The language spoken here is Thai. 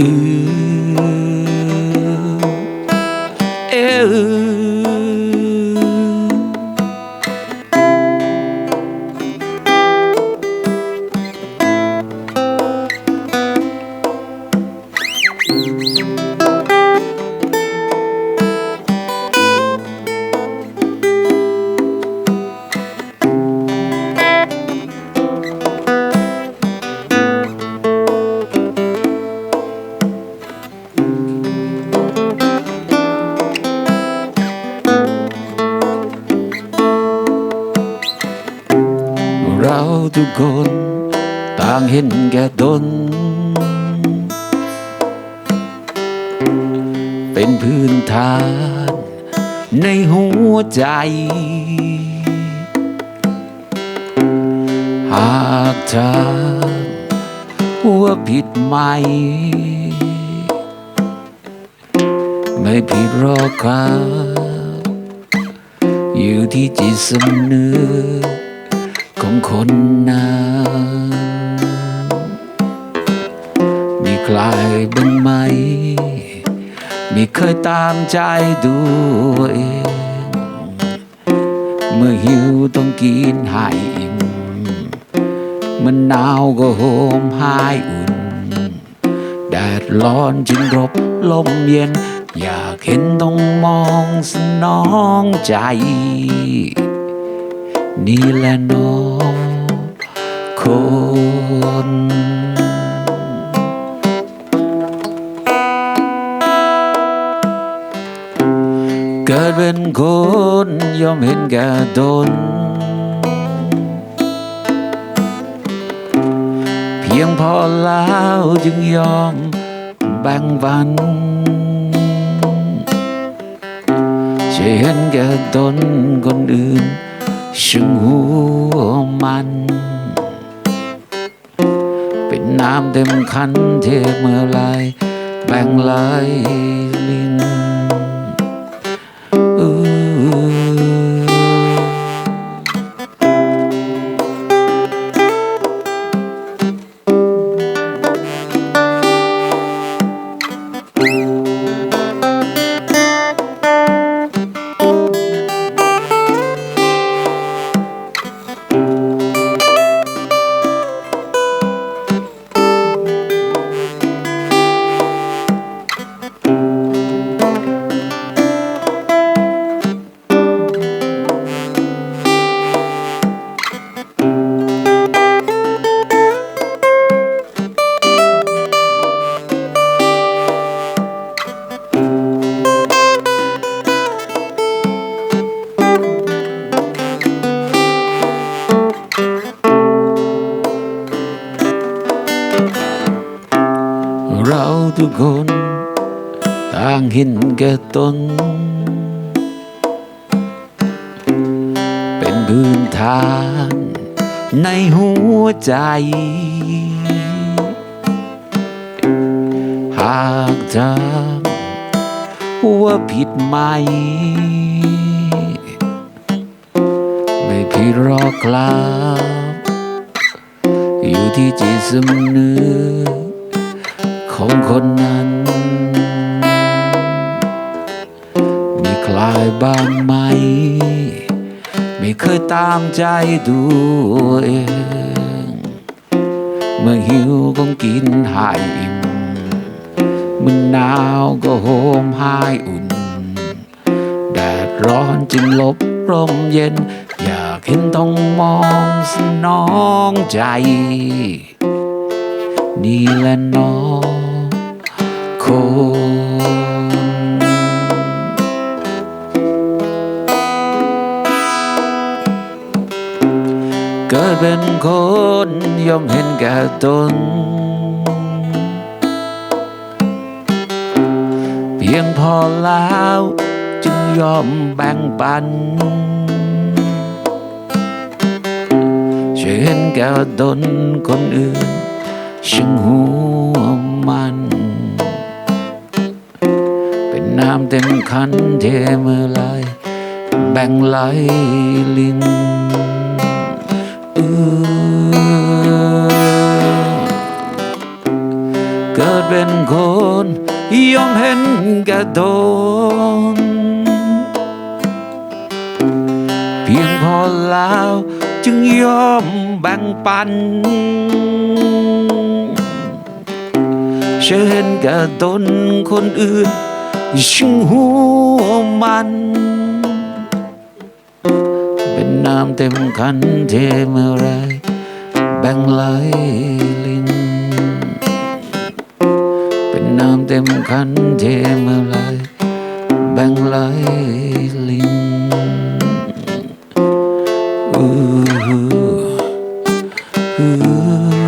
Ooh. ทุกคน ต่างเห็นแก่ตน เป็นพื้นฐานในหัวใจ หากเธอหัวผิดไหม ไม่ผิดหรอกครับอยู่ที่จิตสำนึก ของคนนั้นมีใครบ้างไหมม่เคยตามใจตัวเอง เมื่อหิวต้องกินให้อิ่มเมื่อหนาวก็โหมหายอุ่น แดดร้อนจึงรบลมเย็น อยากเห็นต้องมองสนองใจ นี่แหละน้องคน เกิดเป็นคนยอมเห็นแก่ตนเพียงพอแล้วจึงยอมแบ่งปันจะเห็นแก่ตนคนอื่น ช่างหัวมัน เป็นน้ำเต็มคันเทเมื่อไรแบ่งไหลลิน ทุกคน ต่างเห็นแก่ตน เป็นพื้นฐานในหัวใจ หากจำว่าผิดไหม ไม่ผิดหรอกครับ อยู่ที่จิตสำนึก ของคนนั้น มีคลายบ้างไหม ไม่เคยตามใจตัวเอง เมื่อหิวก็กินหายอิ่มเมื่อหนาวก็โหมหายอุ่น แดดร้อนจึงลบร่มเย็น อยากเห็นต้องมองสนองใจ นี่แหละน้อง เกิดเป็นคนย่อมเห็นแก่ตน เพียงพอแล้วจึงยอมแบ่งปันช่วยเห็นแก่ตนคนอื่นช่างหัวมัน น้ำเต็มคันเทเมื่อไรแบ่งไหลลินเออเกิดเป็นคนยอมเห็นแก่ตนเพียงพอแล้วจึงยอมแบ่งปันเชิญกับตนคนอื่น ชูมัน เป็นน้ำเต็มคันเทเมื่อไรแบ่งไหลลิ้น เป็นน้ำเต็มคันเทเมื่อไรแบ่งไหลลิ้นอู้อ